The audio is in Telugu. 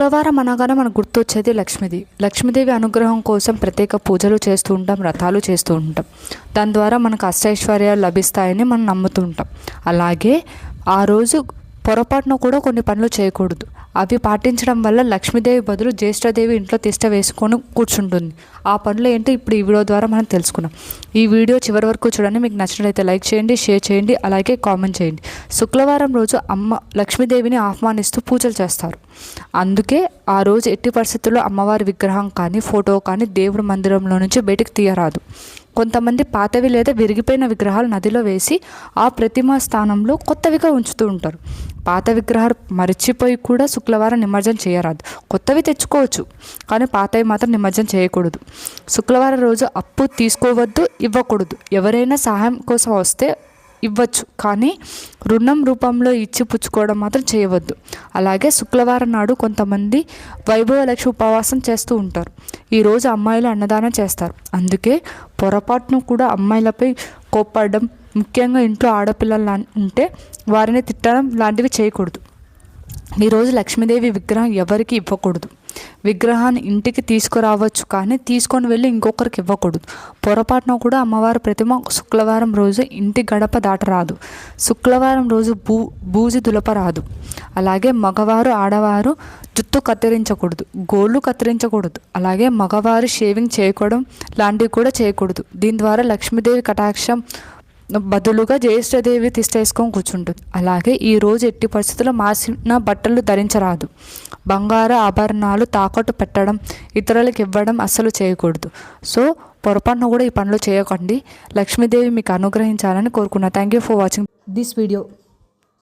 శుక్రవారం అనగానే మనకు గుర్తొచ్చేది లక్ష్మీదేవి. లక్ష్మీదేవి అనుగ్రహం కోసం ప్రత్యేక పూజలు చేస్తూ ఉంటాం వ్రతాలు చేస్తూ ఉంటాం. దాని ద్వారా మనకు అష్టైశ్వర్యాలు లభిస్తాయని మనం నమ్ముతూ ఉంటాం. అలాగే ఆ రోజు పొరపాటున కూడా కొన్ని పనులు చేయకూడదు. అవి పాటించడం వల్ల లక్ష్మీదేవి బదులు జ్యేష్ఠదేవి ఇంట్లో తిష్ట వేసుకొని కూర్చుంటుంది. ఆ పనులు ఏంటో ఇప్పుడు ఈ వీడియో ద్వారా మనం తెలుసుకున్నాం ఈ వీడియో చివరి వరకు చూడండి. మీకు నచ్చినట్లయితే లైక్ చేయండి షేర్ చేయండి అలాగే కామెంట్ చేయండి. శుక్రవారం రోజు అమ్మ లక్ష్మీదేవిని ఆహ్వానిస్తూ పూజలు చేస్తారు. అందుకే ఆ రోజు ఎట్టి పరిస్థితుల్లో అమ్మవారి విగ్రహం కానీ ఫోటో కానీ దేవుడి మందిరంలో నుంచి బయటకు తీయరాదు. కొంతమంది పాతవి లేదా విరిగిపోయిన విగ్రహాలు నదిలో వేసి ఆ ప్రతిమ స్థానంలో కొత్తవిగా ఉంచుతూ ఉంటారు. పాత విగ్రహాలు మర్చిపోయి కూడా శుక్రవారం నిమజ్జనం చేయరాదు. కొత్తవి తెచ్చుకోవచ్చు కానీ పాతవి మాత్రం నిమజ్జనం చేయకూడదు. శుక్రవారం రోజు అప్పు తీసుకోవద్దు ఇవ్వకూడదు. ఎవరైనా సహాయం కోసం వస్తే ఇవ్వచ్చు. కానీ రుణం రూపంలో ఇచ్చి పుచ్చుకోవడం మాత్రం చేయవద్దు. అలాగే శుక్రవారం నాడు కొంతమంది వైభవ లక్ష్మి ఉపవాసం చేస్తూ ఉంటారు. ఈరోజు అమ్మాయిలు అన్నదానం చేస్తారు. అందుకే పొరపాటును కూడా అమ్మాయిలపై కోప్పడడం ముఖ్యంగా ఇంట్లో ఆడపిల్లలు లా- ఉంటే వారిని తిట్టడం లాంటివి చేయకూడదు. ఈరోజు లక్ష్మీదేవి విగ్రహం ఎవరికి ఇవ్వకూడదు. విగ్రహాన్ని ఇంటికి తీసుకురావచ్చు కానీ తీసుకొని వెళ్ళి ఇంకొకరికి ఇవ్వకూడదు. పొరపాటున కూడా అమ్మవారి ప్రతిమ శుక్రవారం రోజు ఇంటి గడప దాటరాదు. శుక్రవారం రోజు బూ బూజి దులపరాదు. అలాగే మగవారు ఆడవారు జుట్టు కత్తిరించకూడదు. గోళ్ళు కత్తిరించకూడదు. అలాగే మగవారు షేవింగ్ చేయకూడదు లాంటివి కూడా చేయకూడదు. దీని ద్వారా లక్ష్మీదేవి కటాక్షం బదులుగా జ్యేష్ఠదేవి తిష్టేసుకొని కూర్చుంటుంది. అలాగే ఈ రోజు ఎట్టి పరిస్థితుల్లో మాసిన బట్టలు ధరించరాదు. బంగారు ఆభరణాలు తాకట్టు పెట్టడం ఇతరులకు ఇవ్వడం అస్సలు చేయకూడదు. సో పొరపాటున కూడా ఈ పనులు చేయకండి. లక్ష్మీదేవి మీకు అనుగ్రహించాలని కోరుకున్నా. Thank you for watching this video